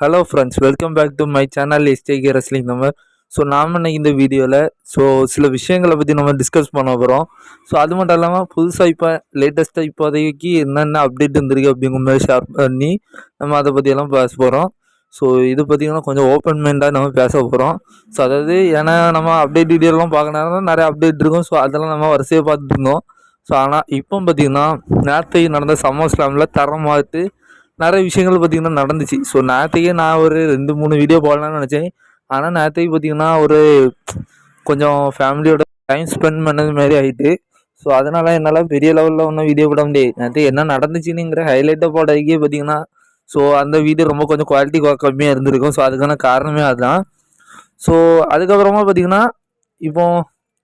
Hello friends welcome back to my channel STK wrestling நம்ம so நாம் இன்னைக்கு இந்த வீடியோவில் ஸோ சில விஷயங்களை பற்றி நம்ம டிஸ்கஸ் பண்ண போகிறோம் ஸோ அது மட்டும் இல்லாமல் புதுசாக இப்போ லேட்டஸ்ட்டாக இப்போதைக்கு என்னென்ன அப்டேட் இருந்திருக்கு அப்படிங்கிற மாதிரி ஷேர் பண்ணி நம்ம அதை பற்றியெல்லாம் பேச போகிறோம் ஸோ இது பார்த்திங்கன்னா கொஞ்சம் ஓப்பன் மைண்டாக நம்ம பேச போகிறோம் ஸோ அதாவது ஏன்னா நம்ம அப்டேட் வீடியோலாம் பார்க்கணும் நிறைய அப்டேட் இருக்கும். ஸோ அதெல்லாம் நம்ம வரிசையாக பார்த்துட்டு இருந்தோம். ஸோ ஆனால் இப்போ பார்த்திங்கன்னா நேற்று நடந்த சம்மர் ஸ்லாமில் தரம் பார்த்து நிறைய விஷயங்கள் பார்த்திங்கன்னா நடந்துச்சு. ஸோ நேரத்தையே நான் ஒரு ரெண்டு மூணு வீடியோ போடலாம்னு நினச்சேன். ஆனால் நேற்றுக்கு பார்த்திங்கன்னா ஒரு கொஞ்சம் ஃபேமிலியோட டைம் ஸ்பெண்ட் பண்ணது மாதிரி ஆகிட்டு ஸோ அதனால் என்னால் பெரிய லெவலில் ஒன்றும் வீடியோ போட முடியாது நேற்று என்ன நடந்துச்சுன்னுங்கிற ஹைலைட்டை போடக்கே பார்த்திங்கன்னா ஸோ அந்த வீடியோ ரொம்ப கொஞ்சம் குவாலிட்டி கம்மியாக இருந்திருக்கும். ஸோ அதுக்கான காரணமே அதுதான். ஸோ அதுக்கப்புறமா பார்த்திங்கன்னா இப்போ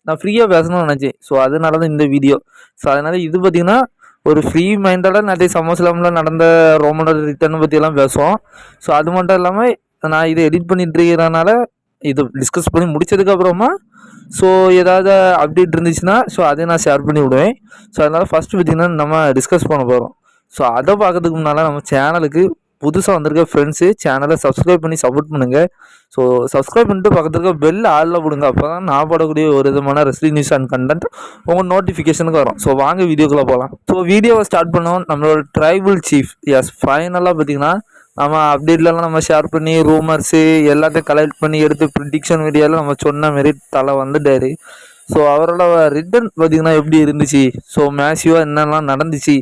நான் ஃப்ரீயாக பேசணும்னு நினச்சேன். ஸோ அதனால தான் இந்த வீடியோ ஸோ அதனால் இது பார்த்திங்கன்னா ஒரு ஃப்ரீ மைண்டோட நிறைய சமோஸ்லாமில் நடந்த ரோமனோட ரிட்டர்னை பற்றியெல்லாம் பேசுவோம். ஸோ அது மட்டும் இல்லாமல் நான் இதை எடிட் பண்ணிட்டு இருக்கிறனால இது டிஸ்கஸ் பண்ணி முடிச்சதுக்கப்புறமா ஸோ ஏதாவது அப்டேட் இருந்துச்சுன்னா ஸோ அதை நான் ஷேர் பண்ணி விடுவேன். ஸோ அதனால் ஃபஸ்ட்டு பார்த்திங்கன்னா நம்ம டிஸ்கஸ் பண்ண போகிறோம் ஸோ அதை பார்க்கறதுக்கு முன்னால் நம்ம சேனலுக்கு புதுசாக வந்திருக்க ஃப்ரெண்ட்ஸு சேனலை சப்ஸ்கிரைப் பண்ணி சப்போர்ட் பண்ணுங்கள் ஸோ சப்ஸ்கிரைப் பண்ணிட்டு பக்கத்தில் இருக்க பெல் ஆளில் விடுங்க. அப்போ தான் நான் போடக்கூடிய ஒரு விதமான ரெஸ்லிங் நியூஸ் அண்ட் கண்டென்ட் உங்கள் நோட்டிஃபிகேஷனுக்கு வரும். ஸோ வாங்க வீடியோக்குள்ளே போகலாம் ஸோ வீடியோவை ஸ்டார்ட் பண்ணோம். நம்மளோட ட்ரைபிள் சீஃப் எஸ் ஃபைனலாக பார்த்தீங்கன்னா நம்ம அப்டேட்லலாம் நம்ம ஷேர் பண்ணி ரூமர்ஸு எல்லாத்தையும் கலெக்ட் பண்ணி எடுத்து ப்ரிடிக்ஷன் வீடியோவில் நம்ம சொன்ன மாரி தலை வந்துட்டார். ஸோ அவரோட ரிட்டர்ன் பார்த்திங்கன்னா எப்படி இருந்துச்சு? ஸோ மேசிவாக என்னெல்லாம் நடந்துச்சு?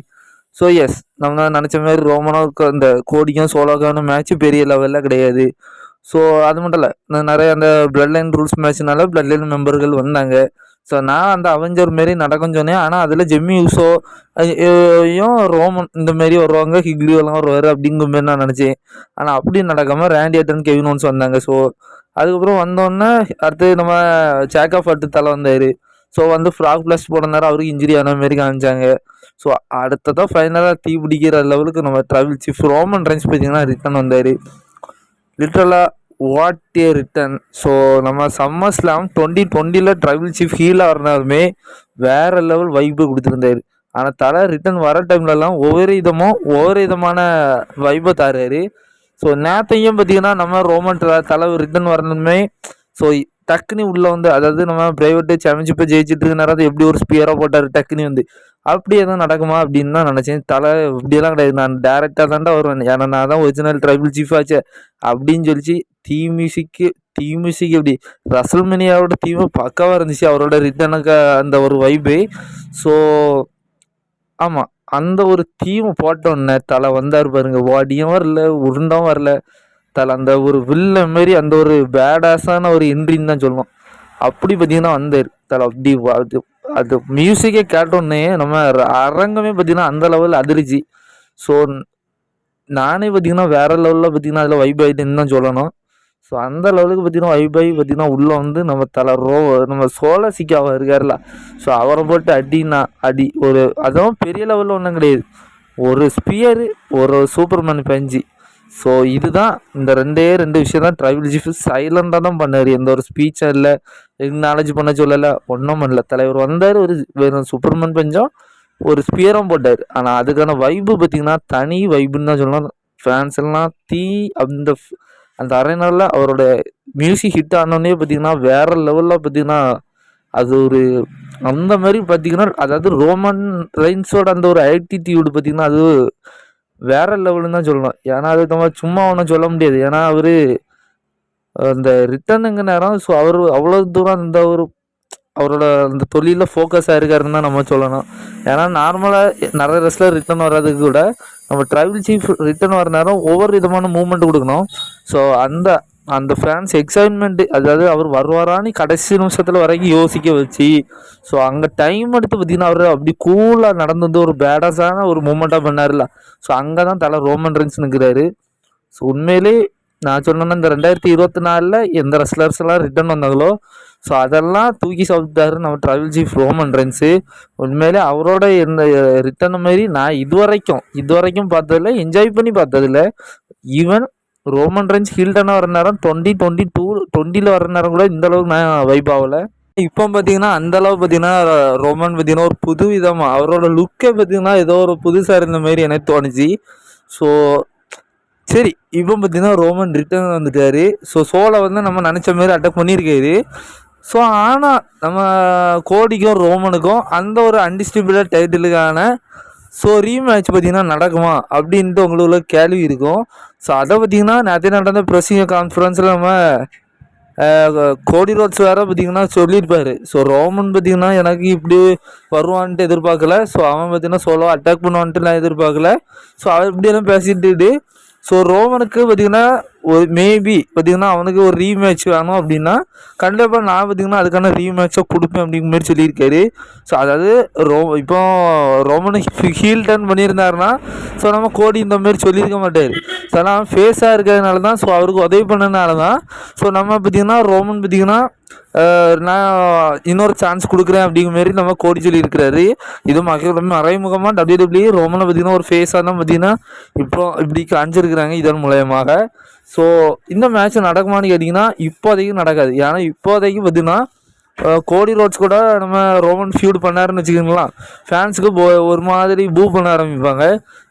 ஸோ எஸ் நம்ம நினச்ச மாதிரி ரோமனோக்கு அந்த கோடிக்கும் சோலோக்கான மேட்ச் பெரிய லெவலில் கிடையாது. ஸோ அது மட்டும் இல்லை நிறைய அந்த பிளட் லைன் ரூல்ஸ் மேட்ச்னால பிளட் லைன் மெம்பர்கள் வந்தாங்க. ஸோ நான் அந்த அவெஞ்சர் மாரி நடக்கும் சொன்னேன். ஆனால் அதில் ஜெம்மி யூஸோ ரோமன் இந்த மாரி வருவாங்க ஹிக்லியோலாம் வருவார் அப்படிங்கிற மாரி நான் நினச்சேன். ஆனால் அப்படி நடக்காமல் ரேண்டி அட்டன் கெவின் ஒன்ஸ் வந்தாங்க. ஸோ அதுக்கப்புறம் வந்தோடனே அடுத்து நம்ம சேக்கப் அட்டு தலை வந்தார். ஸோ வந்து ஃப்ராக் பிளஸ் போன நேரம் அவருக்கு இன்ஜுரி ஆன மாரி காமிச்சாங்க. ஸோ அடுத்ததான் ஃபைனலாக தீ பிடிக்கிற லெவலுக்கு நம்ம ட்ராவல் சீஃப் ரோமன் ரைன்ஸ் பார்த்தீங்கன்னா ரிட்டன் வந்தார். லிட்ரலாக வாட் ஏ ரிட்டன் ஸோ நம்ம சம்மர் ஸ்லாம் டுவெண்ட்டி டுவெண்ட்டியில் ட்ரைவல் சீஃப் ஹீலாக இருந்தாலுமே வேறு லெவல் வைப்பு கொடுத்துருந்தாரு. ஆனால் தலை ரிட்டன் வர டைம்லலாம் ஒவ்வொரு விதமும் ஒவ்வொரு விதமான வைப்பை தராரு. ஸோ நேற்றையும் பார்த்தீங்கன்னா நம்ம ரோமன் தலை ரிட்டன் வரணுமே. ஸோ டக்குனி உள்ளே வந்து அதாவது நம்ம பிரைவேட்டு சாம்பியன்ஷிப்பை ஜெயிச்சிட்டு இருக்க நேரம் எப்படி ஒரு ஸ்பியராக போட்டார் டக்குனி வந்து. அப்படி எதுவும் நடக்குமா அப்படின்னு தான் நினச்சேன். தலை இப்படியெல்லாம் கிடையாது. நான் டேரெக்டாக தான்டா வருவேன். ஏன்னா நான் தான் ஒரிஜினல் ட்ரைபிள் சீஃப் ஆச்சு. அப்படின்னு சொல்லிச்சு. தீ மியூசிக்கு தீ மியூசிக் எப்படி? ரசல்மெனியாவோட தீமை பக்காவாக இருந்துச்சு. அவரோட ரிட்டனுக்கு அந்த ஒரு வைபு ஸோ ஆமாம் அந்த ஒரு தீமை போட்டோன்னே தலை வந்தார் பாருங்க. வாடியும் வரல உருண்டும் வரல. தலை அந்த ஒரு வில்ல மாரி அந்த ஒரு பேடாஸான ஒரு என்ட்ரின்னு தான் சொல்லணும் அப்படி பார்த்தீங்கன்னா வந்தார். தலை அப்படி அது அது மியூசிக்கே கேட்டோன்னே நம்ம அரங்கமே பார்த்தீங்கன்னா அந்த லெவலில் அதிர்ச்சி. ஸோ நானே பார்த்தீங்கன்னா வேற லெவலில் பார்த்தீங்கன்னா அதில் வைப் ஆகிட்டுன்னு தான் சொல்லணும். ஸோ அந்த லெவலுக்கு பார்த்தீங்கன்னா வைப் ஆகி பார்த்தீங்கன்னா உள்ளே வந்து நம்ம தலை ரோ நம்ம சோழ சிக்காவா இருக்கார்ல ஸோ அவரை போட்டு அடினா அடி ஒரு அதுவும் பெரிய லெவலில் ஒன்றும் கிடையாது. ஒரு ஸ்பியரு ஒரு சூப்பர்மேன் பஞ்சு. ஸோ இதுதான் இந்த ரெண்டே ரெண்டு விஷயம் தான் ட்ரைபிள் சீஃப் சைலண்டாக தான் பண்ணார். எந்த ஒரு ஸ்பீச்சும் இல்லை நாலேஜ் பண்ண சொல்லலை ஒன்றும் பண்ணல. தலைவர் வந்தார் ஒரு வெறும் சூப்பர்மேன் பஞ்சம் ஒரு ஸ்பியரும் போட்டார். ஆனால் அதுக்கான வைப்பு பார்த்திங்கன்னா தனி வைப்புன்னு தான் சொல்லலாம் ஃபேன்ஸ் எல்லாம் தீ அந்த அந்த அரைநாளில் அவரோட மியூசிக் ஹிட் ஆனோடனே பார்த்திங்கன்னா வேறு லெவலில் பார்த்திங்கன்னா அது ஒரு அந்த மாதிரி பார்த்திங்கன்னா அதாவது ரோமன் ரைன்ஸோட அந்த ஒரு ஆட்டிடியூடு பார்த்திங்கன்னா அது வேற லெவலுன்னு தான் சொல்லணும். ஏன்னா அது நம்ம சும்மா ஒன்றும் சொல்ல முடியாது. ஏன்னா அவர் அந்த ரிட்டர்னுங்க நேரம் ஸோ அவர் அவ்வளோ தூரம் அந்த ஒரு அவரோட அந்த தொழிலில் ஃபோக்கஸாக இருக்காருன்னு தான் நம்ம சொல்லணும். ஏன்னா நார்மலாக நிறைய ரெஸ்லர் ரிட்டர்ன் வர்றதுக்கு கூட நம்ம ட்ராவல் சீஃப் ரிட்டர்ன் வர நேரம் ஒவ்வொரு விதமான மூமெண்ட் கொடுக்கணும். ஸோ அந்த அந்த ஃபேன்ஸ் எக்ஸைட்மெண்ட்டு அதாவது அவர் வருவாரான்னு கடைசி நிமிஷத்தில் வரைக்கும் யோசிக்க வச்சு ஸோ அங்கே டைம் எடுத்து பார்த்தீங்கன்னா அவர் அப்படி கூலாக நடந்து வந்து ஒரு பேடஸான ஒரு மூமெண்ட்டாக பண்ணார்ல ஸோ அங்கே தான் தலை ரோமன் ரென்ஸ் நிற்கிறாரு ஸோ உண்மையிலே நான் சொன்னேன்னா இந்த ரெண்டாயிரத்தி இருபத்தி நாலில் எந்த ரெஸ்லர்ஸ் எல்லாம் ரிட்டர்ன் வந்தாங்களோ ஸோ அதெல்லாம் தூக்கி சாப்பிட்டாரு நம்ம ட்ராவல் சீஃப் ரோமன் ரென்ஸு. உண்மையிலே அவரோட இந்த ரிட்டர்ன் மாரி நான் இது வரைக்கும் இது வரைக்கும் பார்த்ததில்ல என்ஜாய் பண்ணி பார்த்ததில்ல. ஈவன் ரோமன் ரேஞ்ச் ஹில்டனாக வர நேரம் டுவெண்ட்டி டுவெண்ட்டி டூ டுவெண்ட்டியில் வர நேரம் கூட இந்த அளவுக்கு நான் வைப் ஆகலை. இப்போ பார்த்தீங்கன்னா அந்த அளவு பார்த்தீங்கன்னா ரோமன் பார்த்தீங்கன்னா ஒரு புது விதமாக அவரோட லுக்கே பார்த்தீங்கன்னா ஏதோ ஒரு புதுசாக இருந்த மாதிரி எனக்கு தோணுச்சு. ஸோ சரி இப்போ பார்த்தீங்கன்னா ரோமன் ரிட்டர்ன் வந்துட்டாரு. ஸோ சோலை வந்து நம்ம நினச்ச மாரி அட்டாக் பண்ணியிருக்காரு. ஸோ ஆனால் நம்ம கோடிக்கும் ரோமனுக்கும் அந்த ஒரு அன்டிஸ்ட்ரிபியூட்டட் டைட்டிலுக்கான ஸோ ரீமேட்ச் பார்த்தீங்கன்னா நடக்குமா அப்படின்ட்டு உங்களுக்குள்ள கேள்வி இருக்கும். ஸோ அதை பார்த்தீங்கன்னா நேற்று நடந்த ப்ரெஸ்ஸிங் கான்ஃபரன்ஸில் நம்ம கோடி ரோட்ஸ் வேறு பார்த்தீங்கன்னா சொல்லியிருப்பார். ஸோ ரோமன் பார்த்திங்கன்னா எனக்கு இப்படி வருவான்ட்டு எதிர்பார்க்கல. ஸோ அவன் பார்த்தீங்கன்னா சோலோ அட்டாக் பண்ணுவான்ட்டு நான் எதிர்பார்க்கல. ஸோ அவர் இப்படியெல்லாம் பேசிட்டு ஸோ ரோமனுக்கு பார்த்தீங்கன்னா ஒரு மேபி பார்த்தீங்கன்னா அவனுக்கு ஒரு ரீமேட்ச் வேணும் அப்படின்னா கண்டிப்பாக நான் பார்த்தீங்கன்னா அதுக்கான ரீமேட்சை கொடுப்பேன் அப்படிங்கிற மாதிரி சொல்லியிருக்காரு. ஸோ அதாவது ரோ இப்போ ரோமனுக்கு ஹீல் டர்ன் பண்ணியிருந்தாருன்னா ஸோ நம்ம கோடி இந்த மாதிரி சொல்லியிருக்க மாட்டார். ஸோ ஆனால் ஃபேஸாக இருக்கிறதுனால தான் ஸோ அவருக்கு உதவி பண்ணனால தான் ஸோ நம்ம பார்த்தீங்கன்னா ரோமன் பார்த்திங்கன்னா நான் இன்னொரு சான்ஸ் கொடுக்குறேன் அப்படிங்கிற மாதிரி நம்ம கோடி சொல்லியிருக்கிறாரு. இது மக்கள் மறைமுகமாக டபிள்யூ டபிள்யூ ரோமனை பார்த்தீங்கன்னா ஒரு ஃபேஸாக தான் பார்த்திங்கன்னா இப்போ இப்படி காஞ்சிருக்கிறாங்க இதன் மூலயமாக. ஸோ இந்த மேட்ச் நடக்குமான்னு கேட்டிங்கன்னா இப்போதைக்கு நடக்காது. ஏன்னா இப்போதைக்கு பார்த்தீங்கன்னா கோடி ரோட்ஸ் கூட நம்ம ரோமன் ஃபியூட் பண்ணாருன்னு வச்சுக்கோங்களேன். ஃபேன்ஸுக்கு போ ஒரு மாதிரி பூ பண்ண ஆரம்பிப்பாங்க.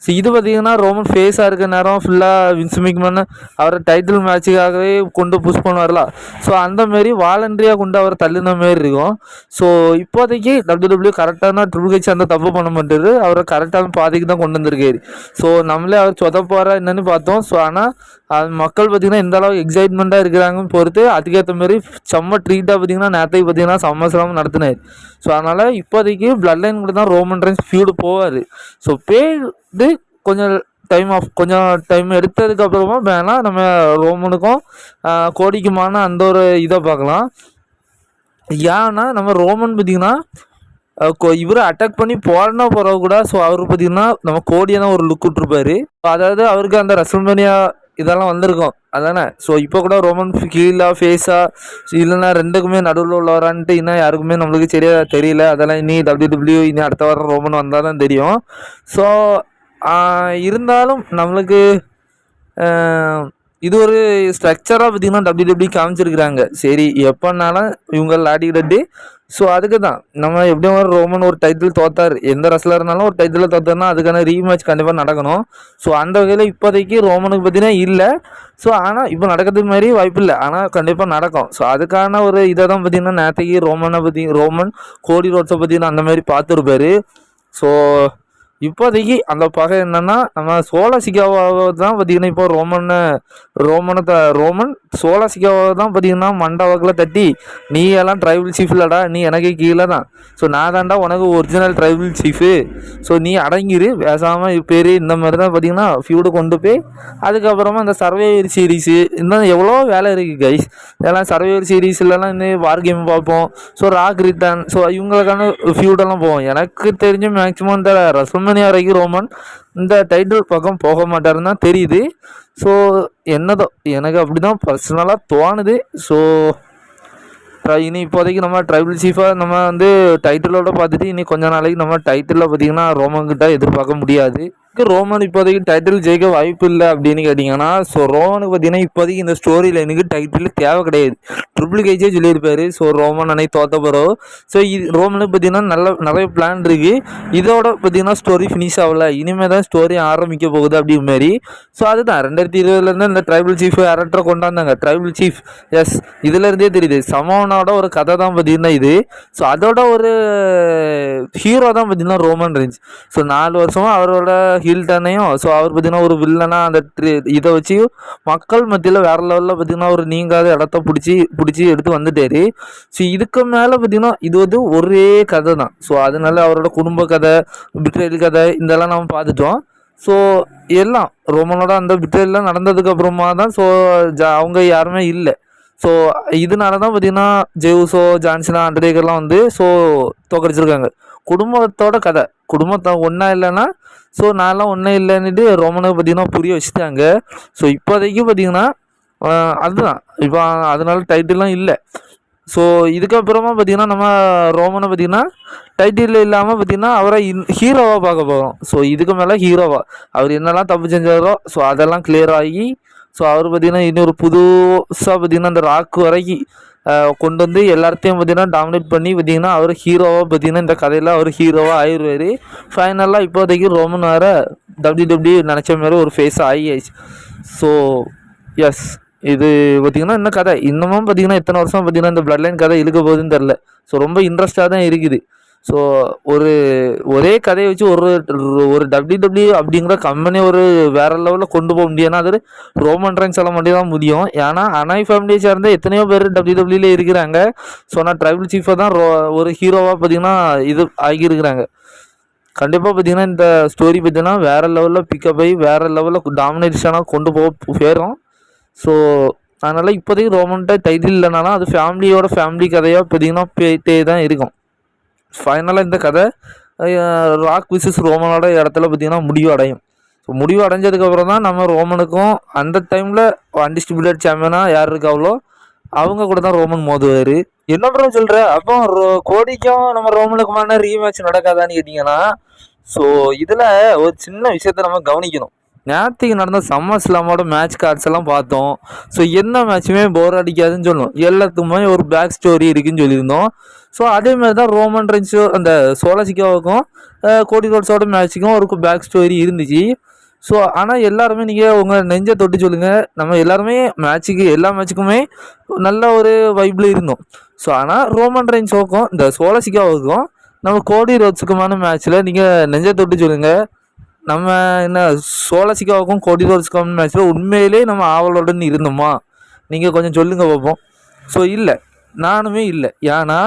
ஸோ இது பார்த்தீங்கன்னா ரோமன் ஃபேஸாக இருக்க நேரம் ஃபுல்லாக வின்ஸ் மிக்மன் அவரை டைட்டில் மேட்சுக்காகவே கொண்டு புஷ் பண்ணுவார்ல. ஸோ அந்த மாரி வாலண்டரியாக கொண்டு அவரை தள்ளின மாரி இருக்கும். ஸோ இப்போதைக்கு டபிள்யூ டபிள்யூ கரெக்டான ட்ரிபிள் கட்சி அந்த தப்பு பண்ண மாட்டாரு. அவரை கரெக்டான பாதைக்கு தான் கொண்டு வந்திருக்காரு. ஸோ நம்மளே அவர் சொதப்பாரா என்னன்னு பார்த்தோம். ஸோ ஆனால் அது மக்கள் பார்த்தீங்கன்னா எந்த அளவுக்கு எக்ஸைட்மெண்ட்டாக இருக்கிறாங்கன்னு பொறுத்து அதுக்கேற்ற மாதிரி செம்ம ட்ரீட்டாக பார்த்தீங்கன்னா நேரத்தைக்கு செம்ம சம்மசரம் நடத்தினார். ஸோ அதனால் இப்போதைக்கு பிளட் லைன் கூட தான் ரோமன் ரைன்ஸ் ஃபியூடு போவார். ஸோ பேடு கொஞ்சம் டைம் ஆஃப் கொஞ்சம் டைம் எடுத்ததுக்கு அப்புறமா வேணால் நம்ம ரோமனுக்கும் கோடிக்குமான அந்த ஒரு இதை பார்க்கலாம். ஏன்னா நம்ம ரோமன் பார்த்திங்கன்னா இவர் அட்டாக் பண்ணி போடனா போகிறவ கூட ஸோ அவர் பார்த்தீங்கன்னா நம்ம கோடியை தான் ஒரு லுக் விட்ருப்பாரு அதாவது அவருக்கு அந்த ரசல்மேனியா இதெல்லாம் வந்திருக்கும். அதானே? ஸோ இப்போ கூட ரோமன் கீழா ஃபேஸா இல்லைன்னா ரெண்டுக்குமே நடுவில் உள்ளவரான்ட்டு இன்னும் யாருக்குமே நம்மளுக்கு சரியா தெரியல. அதெல்லாம் இனி டபிள்யூ டபிள்யூ இனி அடுத்த வாரம் ரோமன் வந்தால் தான் தெரியும் ஸோ இருந்தாலும் நம்மளுக்கு இது ஒரு ஸ்ட்ரக்சராக பார்த்தீங்கன்னா டபிள்யூ டபிள்யூ காமிச்சிருக்கிறாங்க. சரி எப்போனாலும் இவங்க ஆடிக்கிட்டு ஸோ அதுக்கு தான் நம்ம எப்படியும் ஒரு ரோமன் ஒரு டைட்டில் தோத்தார் எந்த ரசலாக இருந்தாலும் ஒரு டைட்டில் தோத்தார்னா அதுக்கான ரீமேட்ச் கண்டிப்பாக நடக்கணும். ஸோ அந்த வகையில் இப்போதைக்கு ரோமனுக்கு பார்த்தீங்கன்னா இல்லை. ஸோ ஆனால் இப்போ நடக்கிறதுக்கு மாதிரி வாய்ப்பு இல்லை. ஆனால் கண்டிப்பாக நடக்கும். ஸோ அதுக்கான ஒரு இதை தான் பார்த்தீங்கன்னா நேற்றுக்கு ரோமனை பற்றி ரோமன் கோடி ரோட்ஸை பார்த்தீங்கன்னா அந்த மாதிரி பார்த்துருப்பாரு. ஸோ இப்போதைக்கு அந்த பகை என்னன்னா நம்ம சோழ தான் பார்த்தீங்கன்னா இப்போ ரோமன் ரோமனை த ரோமன் சோழ சிகாவை தான் பார்த்தீங்கன்னா மண்டபத்தில் தட்டி நீ எல்லாம் ட்ரைபிள் சீஃப் இல்லடா நீ எனக்கு கீழே தான். ஸோ நான் தான்டா உனக்கு ஒரிஜினல் ட்ரைபிள் சீஃபு ஸோ நீ அடங்கிரு பேசாமல் பேர் இந்த மாதிரி தான் பார்த்தீங்கன்னா ஃபியூடு கொண்டு போய் அதுக்கப்புறமா இந்த சர்வேவர் சீரீஸு இன்னும் எவ்வளோ வேலை இருக்குது கைஸ் இதெல்லாம் சர்வேவர் சீரீஸ்லலாம் இன்னும் வார் கேம் பார்ப்போம். ஸோ ராக் ரிட்டர்ன் ஸோ இவங்களுக்கான ஃபியூடெல்லாம் போவோம். எனக்கு தெரிஞ்ச மேக்ஸிமம் இந்த ரசல்மனியா வரைக்கும் ரோமன். இந்த டைட்டில் பக்கம் போக மாட்டாருன்னு தான் தெரியுது. ஸோ என்னதோ எனக்கு அப்படி தான் பர்சனலாக தோணுது. ஸோ இனி இப்போதைக்கு நம்ம ட்ரைபிள் சீஃபாக நம்ம வந்து டைட்டிலோட பார்த்துட்டு இனி கொஞ்ச நாளைக்கு நம்ம டைட்டிலில் பார்த்தீங்கன்னா ரோமன் கிட்ட எதிர்பார்க்க முடியாது. ரோமன் இப்போதைக்கு டைட்டில் ஜெயிக்க வாய்ப்பு இல்லை அப்படின்னு கேட்டிங்கன்னா ஸோ ரோமனுக்கு பார்த்தீங்கன்னா இப்போதைக்கு இந்த ஸ்டோரி லைனுக்கு டைட்டில் தேவை கிடையாது. ட்ரிபிள் கேஜே சொல்லியிருப்பார். ஸோ ரோமன் அன்னைக்கு தோத்த போகிறோம் ஸோ இது ரோமனுக்கு பார்த்தீங்கன்னா நல்ல நிறைய பிளான் இருக்குது இதோட பார்த்தீங்கன்னா ஸ்டோரி ஃபினிஷ் ஆகலை. இனிமேல் தான் ஸ்டோரி ஆரம்பிக்க போகுது அப்படிங்கிற மாதிரி. ஸோ அதுதான். ரெண்டாயிரத்தி இருபதுலேருந்து இந்த ட்ரைபிள் சீஃப் கேரக்டரை கொண்டாந்தாங்க. ட்ரைபிள் சீஃப் எஸ் இதுலேருந்தே தெரியுது. சமோனோட ஒரு கதை தான் பார்த்தீங்கன்னா இது. ஸோ அதோட ஒரு ஹீரோ தான் பார்த்தீங்கன்னா ரோமன் ரேஞ்ச் ஸோ நாலு வருஷமாக அவரோட ஹில்டனையும் ஸோ அவர் பார்த்தீங்கன்னா ஒரு வில்லனாக அந்த ட்ரி இதை வச்சு மக்கள் மத்தியில் வேற லெவலில் பார்த்தீங்கன்னா ஒரு நீங்காத இடத்த பிடிச்சி பிடிச்சி எடுத்து வந்துட்டாரு. ஸோ இதுக்கு மேலே பார்த்தீங்கன்னா இது வந்து ஒரே கதை தான் ஸோ அதனால அவரோட குடும்ப கதை பிட்ரேல் கதை இதெல்லாம் நம்ம பார்த்துட்டோம். ஸோ எல்லாம் ரோமனோட அந்த பிட்ரேலாம் நடந்ததுக்கு அப்புறமா தான் ஸோ அவங்க யாருமே இல்லை. ஸோ இதனால தான் பார்த்தீங்கன்னா ஜெயூசோ ஜான்சனா அண்டர்டேக்கர்லாம் வந்து ஸோ தோக்கடிச்சிருக்காங்க. குடும்பத்தோட கதை. குடும்பத்தை ஒன்றா இல்லைன்னா ஸோ நான்லாம் ஒன்றும் இல்லைன்னுட்டு ரோமனுக்கு பார்த்தீங்கன்னா புரிய வச்சுட்டாங்க. ஸோ இப்போதைக்கு பார்த்தீங்கன்னா அதுதான். இப்போ அதனால டைட்டிலாம் இல்லை. ஸோ இதுக்கப்புறமா பார்த்தீங்கன்னா நம்ம ரோமனை பார்த்தீங்கன்னா டைட்டில் இல்லாமல் பார்த்தீங்கன்னா அவரை இன் ஹீரோவாக பார்க்க போகிறோம் ஸோ இதுக்கு மேலே ஹீரோவாக அவர் என்னெல்லாம் தப்பு செஞ்சாரோ ஸோ அதெல்லாம் கிளியர் ஆகி ஸோ அவர் பார்த்தீங்கன்னா இன்னொரு புதுசாக பார்த்தீங்கன்னா அந்த ராக்கு வரைக்கும் கொண்டு வந்து எல்லாத்தையும் பார்த்தீங்கன்னா டாமினேட் பண்ணி பார்த்தீங்கன்னா அவர் ஹீரோவாக பார்த்தீங்கன்னா இந்த கதையில் அவர் ஹீரோவாக ஆயிடுவார் ஃபைனலாக இப்போதைக்கு ரோமன் வேறு டபிள்யூ டபிள்யூ நினச்ச மாதிரி ஒரு ஃபேஸ் ஆகியாச்சு. ஸோ எஸ் இது பார்த்திங்கன்னா இன்னும் கதை. இன்னமும் பார்த்தீங்கன்னா எத்தனை வருஷம் பார்த்தீங்கன்னா இந்த பிளட் லைன் கதை இழுக்க போகுதுன்னு தெரில ஸோ ரொம்ப இன்ட்ரெஸ்ட்டாக தான் இருக்குது. ஸோ ஒரு ஒரே கதையை வச்சு ஒரு ஒரு டபிள்யூ டபிள்யூ அப்படிங்கிற கம்பெனியை ஒரு வேற லெவலில் கொண்டு போக முடியும்னா அது ரோமன் ரன்ஸ் எல்லாம் மட்டும் தான் முடியும். ஏன்னா அனாய் ஃபேமிலியை சேர்ந்த எத்தனையோ பேர் டபிள்யூ டபிள்யூல இருக்கிறாங்க. ஸோ நான் ட்ரைபிள் சீஃபை தான் ரோ- ஒரு ஹீரோவாக பார்த்தீங்கன்னா இது ஆகியிருக்கிறாங்க. கண்டிப்பாக பார்த்தீங்கன்னா இந்த ஸ்டோரி பார்த்தீங்கன்னா வேற லெவலில் பிக்கப் ஆகி வேறு லெவலில் டாமினேஷனாக கொண்டு போக போயிடும் ஸோ அதனால் இப்போதைக்கு ரோமன்ட்ட டைட்டில் இல்லைனாலும் அது ஃபேமிலியோட ஃபேமிலி கதையாக பார்த்தீங்கன்னா போயிட்டே தான் இருக்கும். ஃபைனலாக இந்த கதை ராக் விசஸ் ரோமனோட இடத்துல பார்த்தீங்கன்னா முடிவு அடையும். ஸோ முடிவு அடைஞ்சதுக்கப்புறம் தான் நம்ம ரோமனுக்கும் அந்த டைமில் அன்டிஸ்ட்ரிபியூட்டட் சாம்பியனாக யார் இருக்காவளோ அவங்க கூட தான் ரோமன் மோதுவார். என்ன ப்ரோ சொல்கிற அப்போ ரோ- கோடிக்கும் நம்ம ரோமனுக்குமான ரீமேட்ச் நடக்காதான்னு கேட்டிங்கன்னா ஸோ இதில் ஒரு சின்ன விஷயத்த நம்ம கவனிக்கணும். நேற்றுக்கு நடந்த சம்மர் ஸ்லாமோட மேட்ச் கார்ட்ஸ் எல்லாம் பார்த்தோம். ஸோ என்ன மேட்சுமே போர் அடிக்காதுன்னு சொல்லணும் எல்லாத்துக்குமே ஒரு பேக் ஸ்டோரி இருக்குன்னு சொல்லியிருந்தோம். ஸோ அதே மாதிரி தான் ரோமன் ரென்ஸோ அந்த சோலசிக்காவுக்கும் கோடி ரோட்ஸோட மேட்ச்சுக்கும் ஒரு பேக் ஸ்டோரி இருந்துச்சு. ஸோ ஆனால் எல்லாருமே நீங்கள் உங்கள் நெஞ்சை தொட்டு சொல்லுங்கள் நம்ம எல்லாருமே மேட்ச்சுக்கு எல்லா மேட்ச்சுக்குமே நல்ல ஒரு வைப்பில் இருந்தோம். ஸோ ஆனால் ரோமன் ரென்ஸோக்கும் இந்த சோலசிக்காவுக்கும் நம்ம கோடி ரோட்ஸுக்குமான மேட்ச்சில் நீங்கள் நெஞ்சை தொட்டு சொல்லுங்கள் நம்ம என்ன சோலசிக்காவுக்கும் கோடி மேட்ச்சில் உண்மையிலே நம்ம ஆவலுடன் இருந்தோமா? நீங்கள் கொஞ்சம் சொல்லுங்கள் பார்ப்போம் ஸோ இல்லை. நானுமே இல்லை. ஏன்னா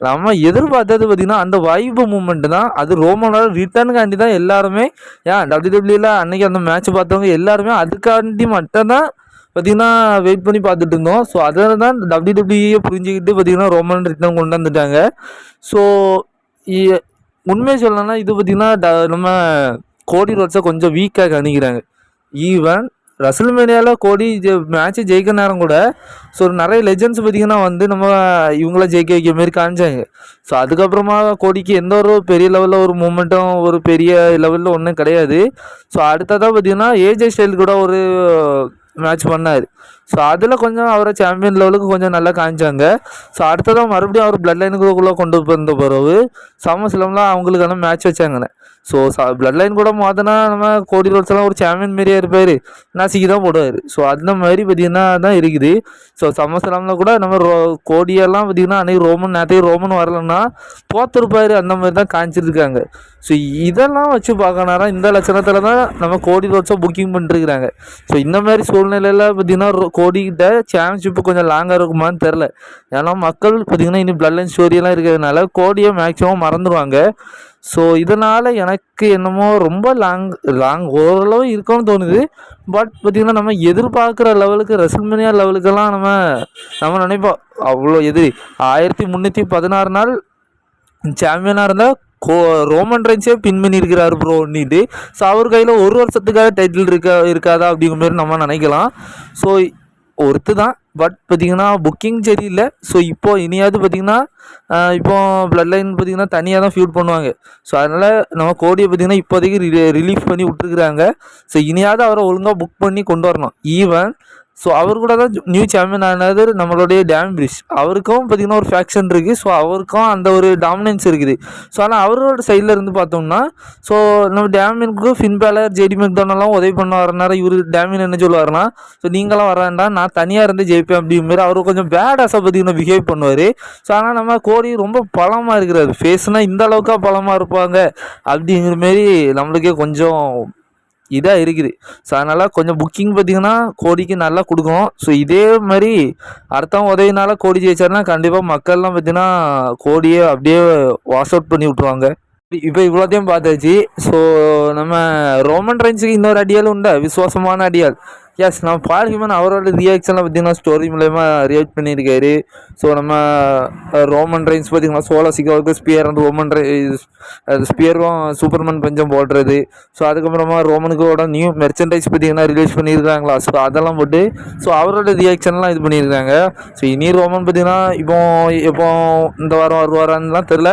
நம்ம எதிர்பார்த்தது பார்த்திங்கன்னா அந்த வைப்பு மூமெண்ட் தான். அது ரோமனோட ரிட்டர்னுக்காண்டி தான் எல்லாருமே ஏன் டபிள்யூடபிள்யூல அன்னைக்கு அந்த மேட்ச் பார்த்தவங்க எல்லாருமே அதுக்காண்டி மட்டும்தான் பார்த்திங்கன்னா வெயிட் பண்ணி பார்த்துட்டு இருந்தோம். ஸோ அதில் தான் டபிள்யூடபிள்யூஏ புரிஞ்சுக்கிட்டு பார்த்திங்கன்னா ரோமன் ரிட்டர்ன் கொண்டு வந்துட்டாங்க. ஸோ உண்மையை சொல்லணும்னா இது பார்த்திங்கன்னா ட- நம்ம கோடி ரோட்ஸை கொஞ்சம் வீக்காக அணுகிறாங்க. ஈவன் ரசல்மேனியாவில் கோடி மேட்ச்சு ஜெயிக்க நேரம் கூட ஸோ நிறைய லெஜண்ட்ஸ் பார்த்திங்கன்னா வந்து நம்ம இவங்கள ஜெயிக்க வைக்க மாரி காமிச்சாங்க. ஸோ அதுக்கப்புறமா கோடிக்கு எந்த ஒரு பெரிய லெவலில் ஒரு மூமெண்ட்டும் ஒரு பெரிய லெவலில் ஒன்றும் கிடையாது. ஸோ அடுத்ததாக பார்த்திங்கன்னா ஏஜே ஸ்டைல் கூட ஒரு மேட்ச் பண்ணார். ஸோ அதில் கொஞ்சம் அவரை சாம்பியன் லெவலுக்கு கொஞ்சம் நல்லா காமிச்சாங்க. ஸோ அடுத்ததாக மறுபடியும் அவர் பிளட் லைனுக்குள்ளே கொண்டு வந்த பிறகு சமஸ்லம்லாம் அவங்களுக்கான மேட்ச் வச்சாங்கண்ணே ஸோ பிளட் லைன் கூட மாற்றினா நம்ம கோடி ரோட்ஸ்லாம் ஒரு சாம்பியன் மாரியே இருப்பார். நசுக்கி தான் போடுவார். ஸோ அந்த மாதிரி பார்த்தீங்கன்னா தான் இருக்குது. ஸோ சமஸ்லாமில் கூட நம்ம ரோ கோடியெல்லாம் பார்த்தீங்கன்னா அன்றைக்கி ரோமன் நேற்றைக்கு ரோமன் வரலன்னா தோத்துருப்பாரு. அந்த மாதிரி தான் காமிச்சிருக்காங்க. ஸோ இதெல்லாம் வச்சு பார்க்கணாரா இந்த லட்சணத்தில் தான் நம்ம கோடி ரோட்ஸாக புக்கிங் பண்ணிருக்கிறாங்க ஸோ இந்த மாதிரி சூழ்நிலையில் பார்த்தீங்கன்னா கோடிக்கிட்ட சாம்பியன்ஷிப்பு கொஞ்சம் லாங்காக இருக்குமான்னு தெரில ஏன்னா மக்கள் பார்த்தீங்கன்னா இனி பிளட் லைன் ஸ்டோரியெல்லாம் இருக்கிறதுனால கோடியை மேக்ஸிமம் மறந்துடுவாங்க ஸோ இதனால் எனக்கு என்னமோ ரொம்ப லாங் லாங் ஓரளவு இருக்கும்னு தோணுது. பட் பார்த்திங்கன்னா நம்ம எதிர்பார்க்குற லெவலுக்கு ரெசல்மேனியா லெவலுக்கெல்லாம் நம்ம நம்ம நினைப்போம். அவ்வளோ எதிரி. ஆயிரத்தி முந்நூற்றி பதினாறு நாள் சாம்பியனாக இருந்தால் கோ ரோமன் ரென்ஸே பின் பண்ணியிருக்கிறாரு ப்ரோன்னிட்டு ஸோ அவர் கையில் ஒரு வருஷத்துக்காக டைட்டில் இருக்கா இருக்காதா அப்படிங்கிற மாதிரி நம்ம நினைக்கலாம். ஸோ ஒருத்து தான் பட் பார்த்திங்கன்னா புக்கிங் சரியில்லை. ஸோ இப்போது இனியாவது பார்த்தீங்கன்னா இப்போ பிளட் லைன் பார்த்தீங்கன்னா தனியாக தான் ஃபியூட் பண்ணுவாங்க. ஸோ அதனால் நம்ம கோடியை பார்த்தீங்கன்னா இப்போதைக்கு ரிலீஃப் பண்ணி விட்டுருக்குறாங்க. ஸோ இனியாவது அவரை ஒழுங்காக புக் பண்ணி கொண்டு வரணும். ஈவன் ஸோ அவர் கூட தான் நியூ சாம்பியன் ஆனது நம்மளுடைய டேம் பிரிஷ் அவருக்கும் பார்த்தீங்கன்னா ஒரு ஃபேக்ஷன் இருக்குது ஸோ அவருக்கும் அந்த ஒரு டாமினன்ஸ் இருக்குது. ஸோ ஆனால் அவரோட சைடில் இருந்து பார்த்தோம்னா ஸோ நம்ம டேமினுக்கு ஃபின் பேலர் ஜேடி மெக்டோனெல்லாம் உதவி பண்ண வர நேரம் இவர் டேமின் என்ன சொல்லுவாருன்னா ஸோ நீங்களாம் வர வேண்டாம். நான் தனியாக இருந்து ஜெயிப்பேன். அப்படிங்கிற மாதிரி அவர் கொஞ்சம் பேடாஸாக பார்த்தீங்கன்னா பிஹேவ் பண்ணுவார். ஸோ ஆனால் நம்ம கோடி ரொம்ப பலமாக இருக்கிறார் ஃபேஸ்னால் இந்த அளவுக்கா பலமாக இருப்பாங்க. அப்படிங்கிற மாரி நம்மளுக்கே கொஞ்சம் இதாக இருக்குது. ஸோ அதனால் கொஞ்சம் புக்கிங் பார்த்தீங்கன்னா கோடிக்கு நல்லா கொடுக்கணும். ஸோ இதே மாதிரி அடுத்தவங்க உதவினால கோடி ஜெயிச்சாருன்னா கண்டிப்பாக மக்கள்லாம் பார்த்தீங்கன்னா கோடியே அப்படியே வாஷ் அவுட் பண்ணி விட்ருவாங்க இப்போ இவ்வளோத்தையும் பார்த்தாச்சு. ஸோ நம்ம ரோமன் ரைன்ஸுக்கு இன்னொரு அடியால் உண்டா? விசுவாசமான அடியால் எஸ் நம்ம பால் ஹியூமன் அவரோட ரியாக்ஷனில் பார்த்தீங்கன்னா ஸ்டோரி மூலயமா ரியாக்ட் பண்ணியிருக்காரு. ஸோ நம்ம ரோமன் ரைன்ஸ் பார்த்தீங்கன்னா சோலசிக்காவுக்கு ஸ்பியர் அண்ட் ரோமன் ஸ்பியரும் சூப்பர்மேன் பஞ்சம் போடுறது. ஸோ அதுக்கப்புறமா ரோமனுக்கோட நியூ மெர்ச்சன்டைஸ் பார்த்தீங்கன்னா ரிலீஸ் பண்ணியிருக்காங்களா? ஸோ அதெல்லாம் போட்டு ஸோ அவரோட ரியாக்ஷன்லாம் இது பண்ணியிருக்காங்க. ஸோ இனி ரோமன் பார்த்தீங்கன்னா இப்போ இப்போ இந்த வாரம் வருவாரான்லாம் தெரில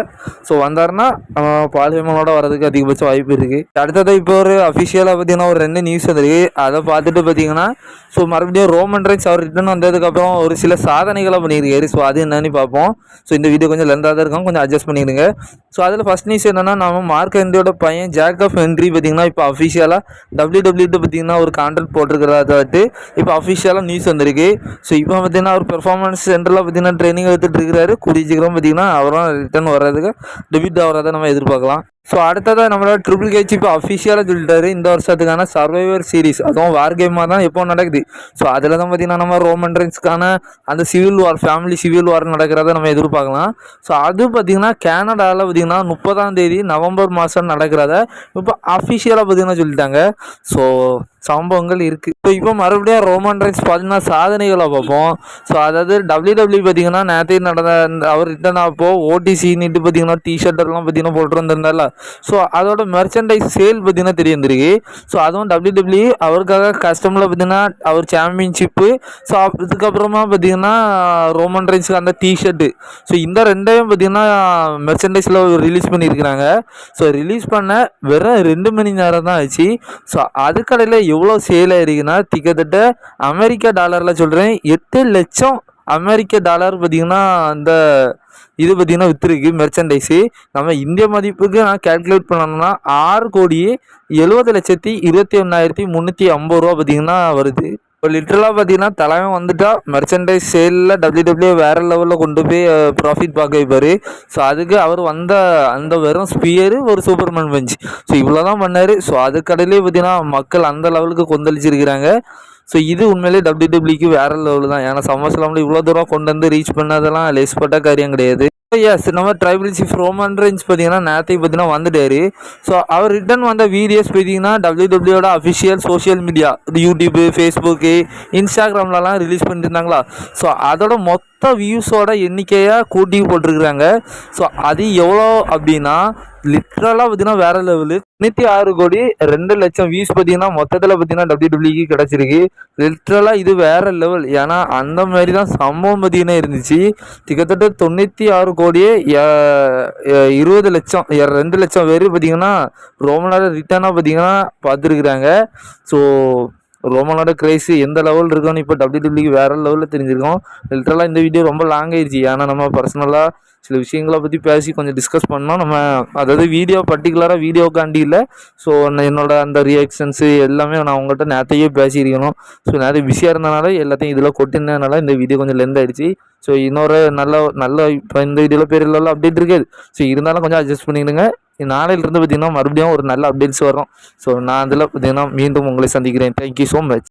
ஸோ வந்தாருன்னா நம்ம ஹியூமனோட வரதுக்கு அதிகபட்ச வாய்ப்பு இருக்குது அடுத்தது இப்போ ஒரு அஃபிஷியலாக பார்த்தீங்கன்னா ஒரு ரெண்டு நியூஸ் வந்திருக்கு. அதை பார்த்துட்டு பார்த்தீங்கன்னா பார்த்தீங்கன்னா ஸோ மறுபடியும் ரோமன் ரைன்ஸ் அவர் ரிட்டன் வந்ததுக்கப்புறம் ஒரு சில சாதனைகளை பண்ணியிருக்காரு. ஸோ அது என்னன்னு பார்ப்போம். ஸோ இந்த வீடியோ கொஞ்சம் லெந்தாக தான் இருக்கும். கொஞ்சம் அட்ஜஸ்ட் பண்ணிடுங்க. ஸோ அதில் ஃபஸ்ட் நியூஸ் என்னென்னா நம்ம மார்க் ஹென்ரியோட பையன் ஜாக் ஆஃப் ஹென்ரி பார்த்தீங்கன்னா இப்போ அஃபிஷியலாக டபிள்யூ டபிள்யூட்டு பார்த்தீங்கன்னா ஒரு கான்ட்ராக்ட் போட்டிருக்கிறதாட்டு இப்போ அஃபிஷியலாக நியூஸ் வந்திருக்கு. ஸோ இப்போ பார்த்தீங்கன்னா அவர் பெர்ஃபார்மன்ஸ் சென்டரில் பார்த்தீங்கன்னா ட்ரைனிங் எடுத்துகிட்டு இருக்கிறாரு. கூடிய சீக்கிரம் பார்த்தீங்கன்னா அவரும் ரிட்டர்ன் வர்றதுக்கு டெபிட் ஆகிறத நம்ம எதிர்பார்க்கலாம். ஸோ அடுத்ததாக நம்மளோட ட்ரிபிள் கேச் இப்போ அஃபிஷியலாக சொல்லிட்டாரு. இந்த வருஷத்துக்கான சர்வைவர் சீரிஸ் அதுவும் வார் கேமாக தான் எப்போ நடக்குது. ஸோ அதில் தான் பார்த்திங்கன்னா நம்ம ரோமன் ரென்ஸ்க்கான அந்த civil war family civil war நடக்கிறத நம்ம எதிர்பார்க்கலாம். ஸோ அது பார்த்திங்கன்னா கேனடாவில் பார்த்தீங்கன்னா முப்பதாம் தேதி நவம்பர் மாதம் நடக்கிறத இப்போ அஃபிஷியலாக பார்த்தீங்கன்னா சொல்லிட்டாங்க. ஸோ சம்பவங்கள் இருக்குது இப்போ இப்போ மறுபடியும் ரோமன் ரைன்ஸ் பார்த்தீங்கன்னா சாதனைகளை பார்ப்போம். ஸோ அதாவது டபிள்யூ டபிள்யூ பார்த்தீங்கன்னா நேற்று நடந்த அவர் ரிட்டர்ன் ஆப்போ ஓடிசின்னுட்டு பார்த்தீங்கன்னா டிஷர்ட்டெல்லாம் பார்த்தீங்கன்னா போட்டு வந்திருந்தால ஸோ அதோட மெர்ச்சன்டைஸ் சேல் பார்த்தீங்கன்னா தெரிய வந்திருக்கு. ஸோ அதுவும் டபிள்யூ டபிள்யூ அவருக்காக கஸ்டமில் பார்த்தீங்கன்னா அவர் சாம்பியன்ஷிப்பு ஸோ அதுக்கப்புறமா பார்த்தீங்கன்னா ரோமன் ரைன்ஸுக்கு அந்த டிஷர்ட்டு ஸோ இந்த ரெண்டையும் பார்த்தீங்கன்னா மெர்ச்சன்டைஸில் ரிலீஸ் பண்ணியிருக்கிறாங்க. ஸோ ரிலீஸ் பண்ண வெறும் ரெண்டு மணி நேரம் தான் ஆச்சு. ஸோ அதுக்கடையில் எவ்வளோ சேல் ஆயிருக்குன்னா கிட்டத்தட்ட அமெரிக்கா டாலரில் சொல்கிறேன் எட்டு லட்சம் அமெரிக்க டாலர் பார்த்தீங்கன்னா அந்த இது பார்த்தீங்கன்னா விற்றுருக்கு மெர்ச்சன்டைஸு நம்ம இந்திய மதிப்புக்கு நான் கேல்குலேட் பண்ணணும்னா ஆறு கோடி எழுபது லட்சத்தி இருபத்தி ஒன்றாயிரத்தி முந்நூற்றி ஐம்பது ரூபா பார்த்திங்கன்னா வருது. இப்போ லிட்ரலாக பார்த்தீங்கன்னா தலைவன் வந்துட்டா மெர்ச்சன்டைஸ் சேலில் டபிள்யூ டபிள்யூ வேறு லெவலில் கொண்டு போய் ப்ராஃபிட் பார்க்க வைப்பார். ஸோ அதுக்கு அவர் வந்த அந்த வெறும் ஸ்பியரு ஒரு சூப்பர்மேன் பஞ்சு ஸோ இவ்வளோ தான் பண்ணார். ஸோ அதுக்கடையிலே பார்த்தீங்கன்னா மக்கள் அந்த லெவலுக்கு கொந்தளிச்சிருக்கிறாங்க. ஸோ இது உண்மையிலே டபிள்யூ டபிள்யூக்கு வேற லெவல் தான். ஏன்னா சம்மர்ஸ்லாமில் இவ்வளோ தூரம் கொண்டு வந்து ரீச் பண்ணதெல்லாம் லேஸ்பட்ட காரியம் கிடையாது. எஸ் நம்ம ட்ரைபிள் சீஃப் ரோமன் ரேஞ்ச் பார்த்தீங்கன்னா நேரத்தை பார்த்தீங்கன்னா வந்துட்டாரு. ஸோ அவர் ரிட்டர்ன் வந்த வீடியோஸ் பார்த்தீங்கன்னா W டபிள்யூட official social media YouTube Facebook இன்ஸ்டாகிராம்லலாம் release பண்ணியிருந்தாங்களா ஸோ அதோட மொத்த வியூஸோட எண்ணிக்கையாக கூட்டி போட்டிருக்கிறாங்க. ஸோ அது எவ்வளோ அப்படின்னா லிட்ரலாக பார்த்தீங்கன்னா வேறு லெவலு தொண்ணூற்றி ஆறு கோடி ரெண்டு லட்சம் வியூஸ் பார்த்தீங்கன்னா மொத்தத்தில் பார்த்தீங்கன்னா டபிள்யூ டபிள்யூக்கு கிடச்சிருக்கு. லிட்ரலாக இது வேறு லெவல் ஏன்னா அந்த மாதிரி தான் சம்பவம் பார்த்தீங்கன்னா இருந்துச்சு. கிட்டத்தட்ட தொண்ணூற்றி ஆறு கோடியே இருபது லட்சம் ரெண்டு லட்சம் பேர் பார்த்தீங்கன்னா ரோமனோட ரிட்டர்னாக பார்த்தீங்கன்னா பார்த்துருக்குறாங்க. ஸோ ரோமனோட கிரேஸ் எந்த லெவல் இருக்குன்னு இப்போ டபிள்யூ டபிள்யூக்கு வேற லெவலில் தெரிஞ்சிருக்கோம். லிட்ரலாக இந்த வீடியோ ரொம்ப லாங் ஆயிடுச்சு. ஏன்னா நம்ம பர்சனலாக சில விஷயங்களை பற்றி பேசி கொஞ்சம் டிஸ்கஸ் பண்ணோம். நம்ம அதாவது வீடியோ பர்டிகுலராக வீடியோக்காண்டி இல்லை ஸோ என்னோட அந்த ரியாக்ஷன்ஸு எல்லாமே நான் உங்கள்கிட்ட நேரத்தையே பேசியிருக்கணும். ஸோ நிறைய பிஸியாக இருந்தனால எல்லாத்தையும் இதில் கொட்டினதுனால இந்த வீடியோ கொஞ்சம் லென்த் ஆயிடுச்சு. ஸோ இன்னொரு நல்ல நல்ல இப்போ இந்த வீடியோவில் பேர் இல்லை அப்டேட் இருக்காது. ஸோ இருந்தாலும் கொஞ்சம் அட்ஜஸ்ட் பண்ணிடுங்க. நாளையிலிருந்து பார்த்தீங்கன்னா மறுபடியும் ஒரு நல்ல அப்டேட்ஸ் வரும் ஸோ நான் அதில் பார்த்தீங்கன்னா மீண்டும் உங்களை சந்திக்கிறேன். Thank you so much